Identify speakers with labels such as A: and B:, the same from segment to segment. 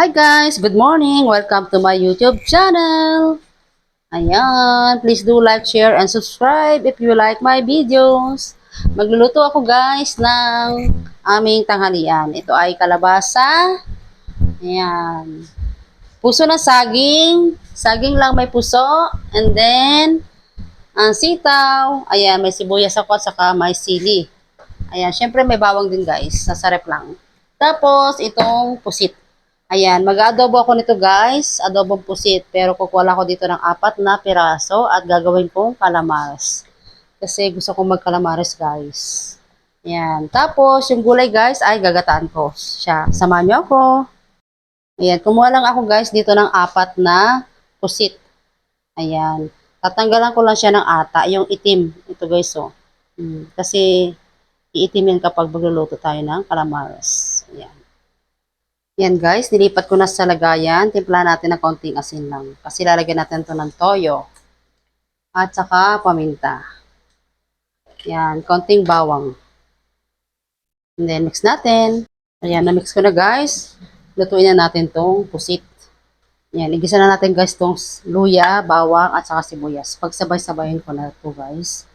A: Hi guys! Good morning! Welcome to my YouTube channel! Ayan, please do like, share, and subscribe if you like my videos. Magluluto ako guys ng aming tanghalian. Ito ay kalabasa. Ayan. Puso na saging. Saging lang may puso. And then, ang sitaw. Ayan, may sibuyas ako at saka may sili. Ayan, syempre may bawang din guys. Sasarap lang. Tapos, itong pusit. Ayan, mag-adobo ako nito guys. Adobong pusit. Pero kukuha ko dito ng apat na piraso at gagawin kong calamares. Kasi gusto kong mag-calamares guys. Ayan. Tapos, yung gulay guys ay gagataan ko siya. Samahan niyo ako. Ayan, kumuha lang ako guys dito ng apat na pusit. Ayan. Tatanggalan ko lang siya ng ata, yung itim. Ito guys, oh. Hmm, kasi iitim yan kapag magluluto tayo ng calamares. Ayan. Yan guys, nilipat ko na sa lagayan. Timpla natin ng konting asin lang. Kasi lalagyan natin to ng toyo. At saka paminta. Yan, konting bawang. And then mix natin. Ayan, na-mix ko na guys. Lutuin na natin tong pusit. Yan, igisa na natin guys tong luya, bawang, at saka sibuyas. Pagsabay-sabayin ko na to guys.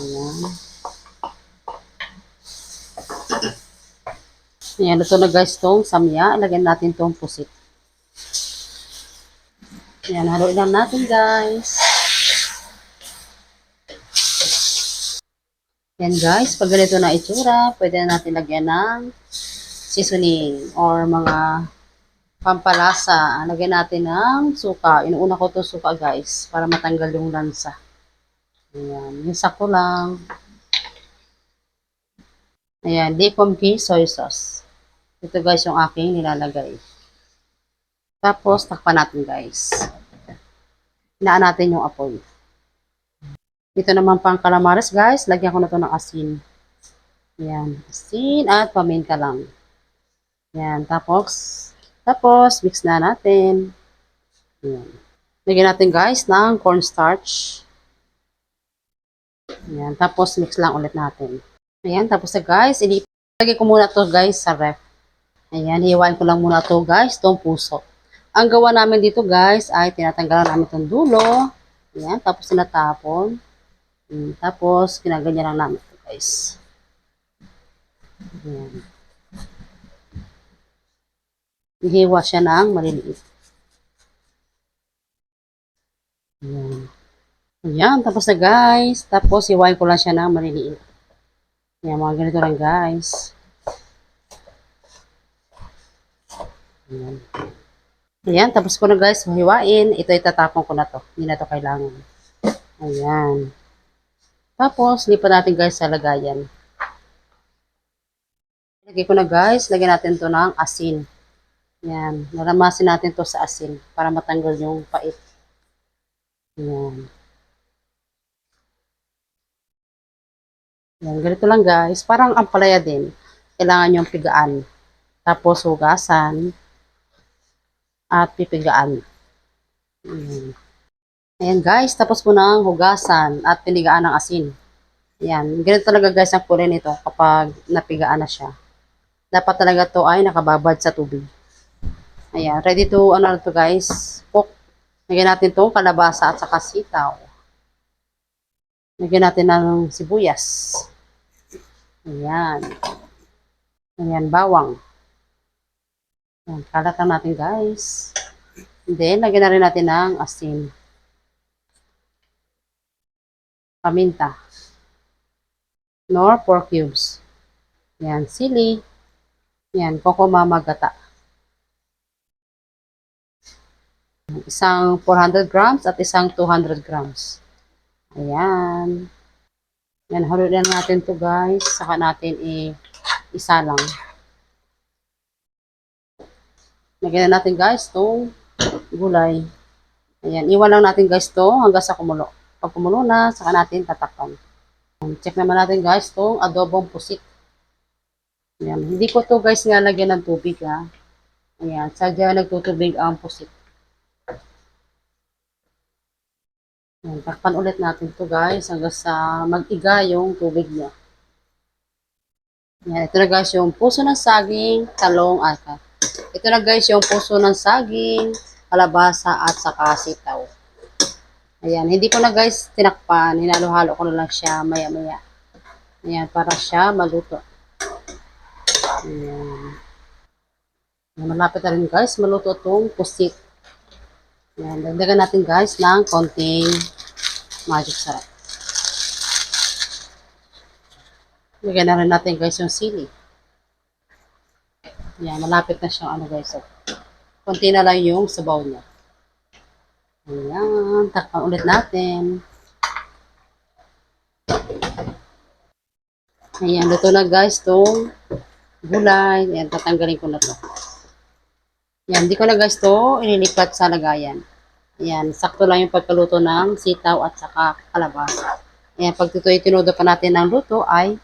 A: Ayan. Ayan, luto na guys tong samya. Lagyan natin tong pusit. Ayan, haluin lang natin guys. Ayan guys, pag ganito na itsura, pwede na natin lagyan ng seasoning or mga pampalasa. Lagyan natin ng suka. Inuuna ko to suka guys para matanggal yung lansa. Ayan, yung sako lang. Ayan, decomki soy sauce. Ito guys yung aking nilalagay. Tapos, takpan natin guys. Hinaan natin yung apoy. Ito naman pang calamares guys. Lagyan ko na to ng asin. Ayan, asin at paminta lang. Ayan, tapos, tapos, mix na natin. Ayan. Lagyan natin guys ng cornstarch. Ayan, tapos mix lang ulit natin. Ayan, tapos na guys, ilagay ko muna to guys sa ref. Ayan, hiwain ko lang muna to guys, itong puso. Ang gawa namin dito guys ay tinatanggalan namin itong dulo. Ayan, tapos sinatapon. Ayan, tapos ginaganyan lang namin ito guys. Ayan. Ihiwa siya ng maliliit. Ayan. Ayan, tapos na guys. Tapos hiwain ko lang siya ng maliliit. Ayan, mga ganito lang guys. Ayan. Ayan, tapos ko na guys, hiwain. Ito itatapon ko na to. Hindi na to kailangan. Ayan. Tapos, lipat natin guys sa lagayan. Lagay ko na guys, lagyan natin to ng asin. Ayan, naramasin natin to sa asin para matanggal yung pait. Ayan. Ayan, ganito lang guys. Parang ampalaya din. Kailangan yung pigaan. Tapos hugasan at pipigaan. Ayan. Ayan guys, tapos po ng hugasan at pinigaan ng asin. Ayan, ganito talaga guys ang kulay nito kapag napigaan na siya. Dapat talaga to ay nakababad sa tubig. Ayan, ready to ano na to guys, cook. Lagyan natin to kalabasa at saka sitaw. Lagyan natin ng sibuyas. Ayan. Ayan, bawang. Ayan, kalat natin guys. And then, lagyan na rin natin ng asin. Paminta. Nor pork cubes. Ayan, sili. Ayan, koko mamagata. Isang 400 grams at isang 200 grams. Ayan. Yan, haluin natin to guys. Saka natin i isa lang. Lagyan na natin guys tong gulay. Ayan, iwan lang natin guys to hanggang sa kumulo. Pag kumulo na, saka natin tatakpan. Check naman natin guys tong adobong pusit. Ayan, hindi ko to guys nga lagyan ng tubig ha. Ayan, sadya nagtutubig ang pusit. Ayan, takpan ulit natin to guys hanggang sa mag-iga yung tubig niya. Ayan, ito na guys yung puso ng saging, talong, at Ito na guys, yung puso ng saging, kalabasa at saka sitaw. Ayan, hindi ko na guys tinakpan. Hinalo-halo ko na lang siya maya-maya. Ayan, para siya maluto. Ayan. Malapit na rin guys, maluto itong pusit. Ayan, dagdagan natin guys ng konting magic sarap. Lagyan na rin natin guys yung sili. Ayan, malapit na siyang ano guys. So, konti na lang yung sabaw niya. Ayan, takpan ulit natin. Ayan, luto na guys itong gulay. Ayan, tatanggalin ko na to. Ayan, di ko na guys to ililipat sa lagayan. Ayan, sakto lang yung pagkaluto ng sitaw at saka kalabasa. Ayan, pag ito tinudo pa natin ng luto ay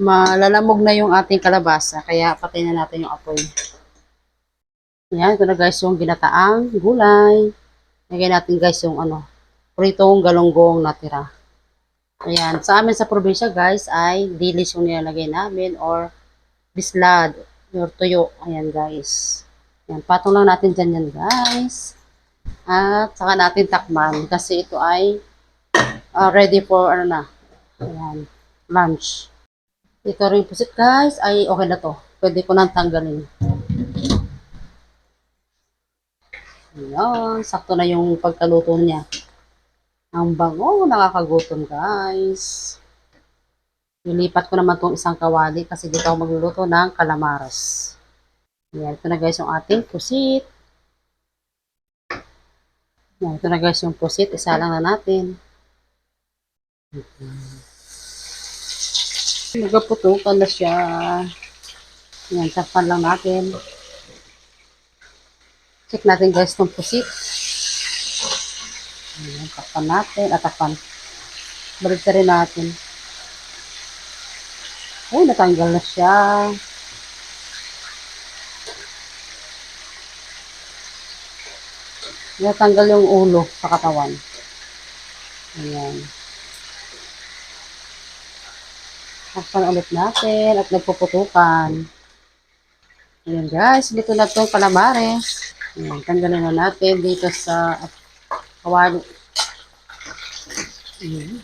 A: malalamog na yung ating kalabasa. Kaya patay na natin yung apoy. Ayan, ito na guys yung ginataang gulay. Lagyan natin guys yung ano, pritong galonggong natira. Ayan, sa amin sa probinsya guys ay dilis yung nilalagay namin or bislad or tuyo. Ayan guys. Ayan, patong lang natin dyan yan guys. At saka natin takman kasi ito ay ah, ready for ano na. Ayan, lunch. Ito rin pusit guys ay okay na to. Pwede ko nang tanggalin. Ayan, sakto na yung pagkaluto niya. Ang bango, nakakagutom guys. Nilipat ko naman tong isang kawali kasi dito ako magluluto ng calamares. Ayan, ito na guys yung ating pusit. Ayan, ito na guys yung pusit. Isa lang na natin. Nagaputukan na siya. Ayan, takpan lang natin. Check natin guys itong pusit. Ayan, takpan natin. At takpan. Balik rin natin. Ay, natanggal na siya. Natanggal yung ulo sa katawan. Ayan. Takpan ulit natin at nagpuputukan. Ayan guys, dito na itong calamares. Ayan, tanggalin na natin dito sa kawali. Ayan.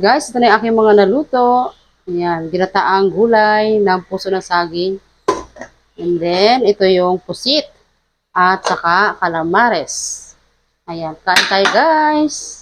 A: Guys, ito na yung aking mga naluto. Ayan, ginataang gulay ng puso ng saging. And then, ito yung pusit. At saka calamares. Ayan, kain tayo guys.